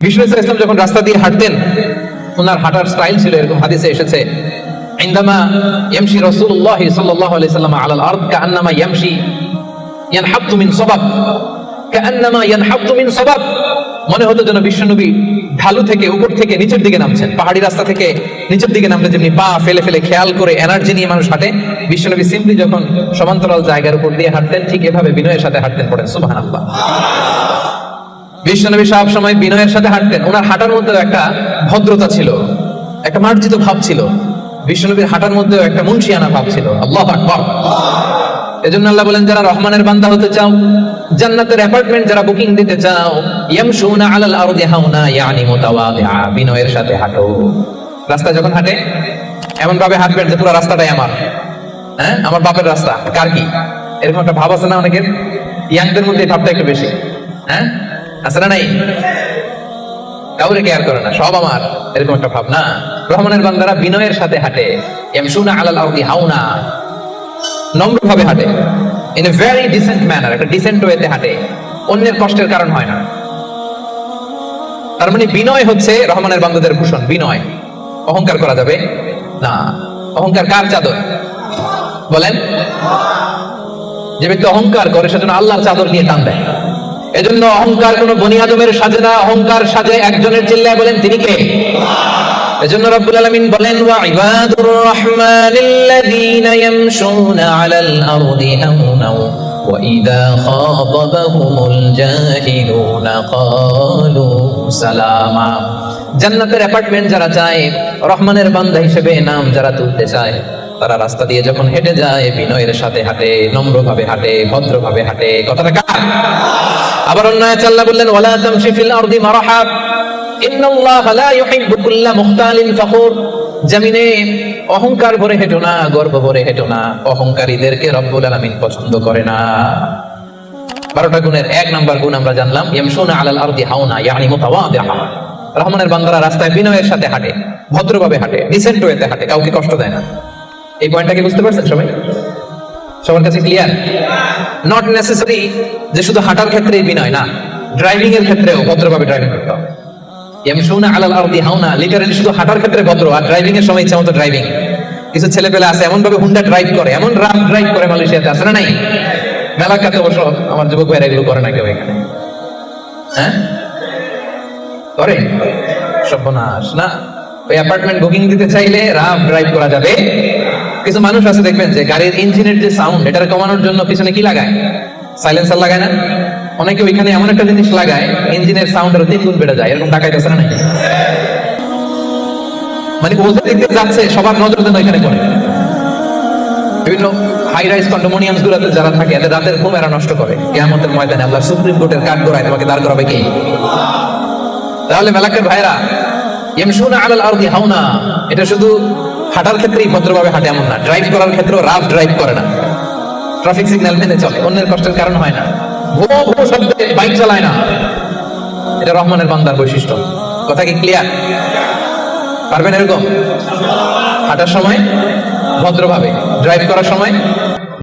বিষ্ণু ইসলাম যখন রাস্তা দিয়ে হাঁটতেন ওনার হাঁটার স্টাইল ছিল এরকম হাদিসে এসেছে عندما يمشي رسول الله صلى الله عليه وسلم على الارض كانما يمشي ينحط من صبب كانما ينحط من صبب মনে হতো যেন বিশ্বনবী ঢালু থেকে উপর থেকে নিচের দিকে নামছেন পাহাড়ি রাস্তা থেকে নিচের দিকে নামলে যেমনি পা ফেলে ফেলে খেয়াল করে এনার্জি নিয়ে মানুষ হাঁটে বিশ্বনবী সিম্পলি যখন সমান্তরাল জায়গার উপর দিয়ে হাঁটতেন ঠিক এভাবে বিনয়ের সাথে হাঁটতেন পড়েন সুবহানাল্লাহ বিশ্বনবী সব সময় বিনয়ের সাথে হাঁটতেন। ওনার হাঁটার মধ্যেও একটা ভদ্রতা ছিল, একটা মার্জিত ভাব ছিল। বিশ্বনবীর হাঁটার মধ্যেও একটা মুন্সিয়ানা ভাব ছিল। আল্লাহ আকবার। এজন্য আল্লাহ বলেন, যারা রহমানের বান্দা হতে চাও, জান্নাতের অ্যাপার্টমেন্ট যারা বুকিং দিতে চাও ইয়াম ইয়ামশুনা আলাল আরদি হাউনা, ইয়ানি মুতাওয়াদিআ। বিনয়ের সাথে হাঁটো। রাস্তা যখন হাঁটে এমন ভাবে হাঁটবেন যে পুরো রাস্তাটাই আমার। হ্যাঁ? আমার বাপের রাস্তা। কার কি? এরকম একটা ভাব আছে না অনেকের? ইয়াংদের মধ্যে এই ভাবটা একটু বেশি। হ্যাঁ? আছে না নাই? কাউরে কেয়ার করে না, সব আমার। এরকম একটা ভাব না রহমানের বান্দারা বিনয়ের সাথে হাঁটে। ইয়ামশুনা আলাল ভাবে হাঁটে। In a very decent manner একটা ডিসেন্ট ওয়েতে হাঁটে। অন্যের কষ্টের কারণ হয় না। তার মানে বিনয় হচ্ছে রহমানের বান্দাদের ভূষণ, বিনয়। অহংকার করা যাবে? না। অহংকার কার চাদর? বলেন। যে ব্যক্তি অহংকার করে, সেজন্য আল্লাহর চাদর নিয়ে টান দেয়। এজন্য অহংকার কোন বনি আদমের সাজে না, অহংকার সাজে একজনের চিল্লায় বলেন তিনি কে? এজন্য রব্বুল বলেন, ওয়া ইবাদুর রহমানিল্লাযীনা আলাল আরদি ওয়া খাতাবাহুমুল জাহিলুনা ক্বালু সালামা। জান্নাতের অ্যাপার্টমেন্ট যারা চায়, রহমানের বান্দা হিসেবে নাম যারা তুলতে চায় তারা রাস্তা দিয়ে যখন হেঁটে যায়, বিনয়ের সাথে হাঁটে, নম্রভাবে হাঁটে, ভদ্রভাবে হাঁটে। কথাটা কার? আবার অন্য আল্লাহ বললেন, ওয়ালা তামশি ফিল আরদি মারহা। ইন্নাল্লাহা লা ইউহিব্বু কুল্লা মুখতালিন ফখুর। জমিনে অহংকার ভরে হেঁটো না, গর্ব ভরে হেঁটো না। অহংকারীদেরকে রব্বুল আলামিন পছন্দ করে না। বারোটা গুণের এক নাম্বার গুণ আমরা জানলাম, ইয়ামশুনা আলাল আরদি হাওনা, ইয়ানি মুতাওয়াদিআ রহমানের বান্দারা রাস্তায় বিনয়ের সাথে হাঁটে, ভদ্রভাবে হাঁটে ডিসেন্ট ওয়েতে হাঁটে, কাউকে কষ্ট দেয় না। এই পয়েন্টটা কি বুঝতে পারছেন সবাই? সবার কাছে ক্লিয়ার নট নেসেসারি যে শুধু হাঁটার ক্ষেত্রেই বিনয়, না। ড্রাইভিং এর ক্ষেত্রেও ভদ্রভাবে ড্রাইভিং করতে হবে। ইয়ামশুনা আলাল আরদি হাওনা লিটারালি শুধু হাঁটার ক্ষেত্রে ভদ্র আর ড্রাইভিং এর সময় ইচ্ছা মতো ড্রাইভিং কিছু ছেলে পেলে আছে এমন ভাবে হুন্ডা ড্রাইভ করে, এমন রাফ ড্রাইভ করে মালয়েশিয়াতে আছে না নাই? মেলাকাতে অবশ্য আমার যুবক ভাইরা এগুলো করে না কেউ এখানে। হ্যাঁ? করে? সর্বনাশ, না? ওই অ্যাপার্টমেন্ট বুকিং দিতে চাইলে রাফ ড্রাইভ করা যাবে। কিছু মানুষ আছে, দেখবেন যে গাড়ির ইঞ্জিনের যে সাউন্ড এটা কমানোর জন্য পিছনে কি লাগায়? সাইলেন্সার লাগায় না? অনেকে ওইখানে এমন একটা জিনিস লাগায় ইঞ্জিনের সাউন্ড আরও তিন গুণ বেড়ে যায়। এরকম টাকাইতেছে না নাকি? মানে ও যে দিক দিয়ে যাচ্ছে, সবার নজর যেন ওইখানে পড়ে। বিভিন্ন হাই রাইজ কন্ডোমোনিয়ামস গুলোতে যারা থাকে, এদের রাতের ঘুম এরা নষ্ট করে। কেয়ামতের ময়দানে আল্লাহ সুপ্রিম কোর্টের কাঠ গড়ায় তোমাকে দাঁড় করাবে কি? তাহলে মেলাকের ভাইরা ইয়ামশুনা আলাল আরদি হাওনা। এটা শুধু হাঁটার ক্ষেত্রেই ভদ্রভাবে হাঁটে এমন না। ড্রাইভ করার ক্ষেত্রেও রাফ ড্রাইভ করে না। ট্রাফিক সিগন্যাল মেনে চলে। অন্যের কষ্টের কারণ হয় না। ভো ভো শব্দে বাইক চালায় না। এটা রহমানের বান্দার বৈশিষ্ট্য। কথা কি ক্লিয়ার পারবেন এরকম? হাঁটার সময়, ভদ্রভাবে। ড্রাইভ করার সময়